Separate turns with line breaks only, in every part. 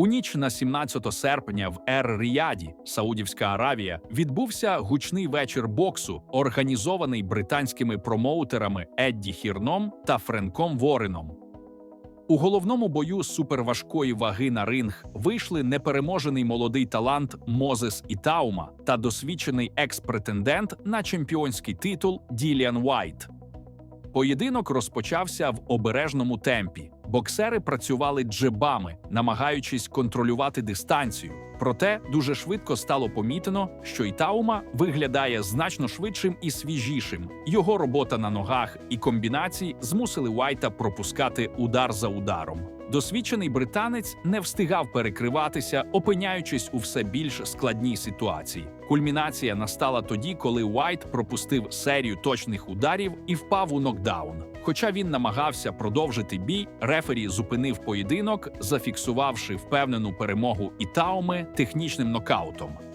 У ніч на 17 серпня в Ер-Ріяді, Саудівська Аравія, відбувся гучний вечір боксу, організований британськими промоутерами Едді Хірном та Френком Вореном. У головному бою суперважкої ваги на ринг вийшли непереможений молодий талант Мозес Ітаума та досвідчений екс-претендент на чемпіонський титул Діліан Уайт. Поєдинок розпочався в обережному темпі. Боксери працювали джебами, намагаючись контролювати дистанцію. Проте дуже швидко стало помітено, що Ітаума виглядає значно швидшим і свіжішим. Його робота на ногах і комбінації змусили Уайта пропускати удар за ударом. Досвідчений британець не встигав перекриватися, опиняючись у все більш складній ситуації. Кульмінація настала тоді, коли Уайт пропустив серію точних ударів і впав у нокдаун. Хоча він намагався продовжити бій, рефері зупинив поєдинок, зафіксувавши впевнену перемогу Ітауми технічним нокаутом.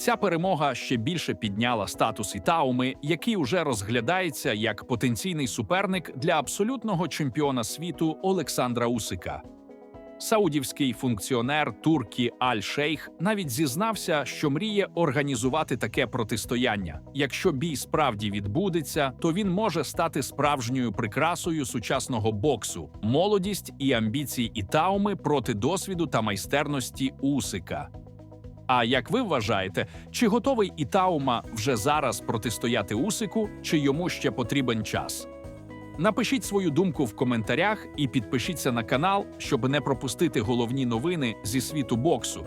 Ця перемога ще більше підняла статус Ітауми, який уже розглядається як потенційний суперник для абсолютного чемпіона світу Олександра Усика. Саудівський функціонер Туркі Аль-Шейх навіть зізнався, що мріє організувати таке протистояння. Якщо бій справді відбудеться, то він може стати справжньою прикрасою сучасного боксу, молодість і амбіції Ітауми проти досвіду та майстерності Усика. А як ви вважаєте, чи готовий Ітаума вже зараз протистояти Усику, чи йому ще потрібен час? Напишіть свою думку в коментарях і підпишіться на канал, щоб не пропустити головні новини зі світу боксу.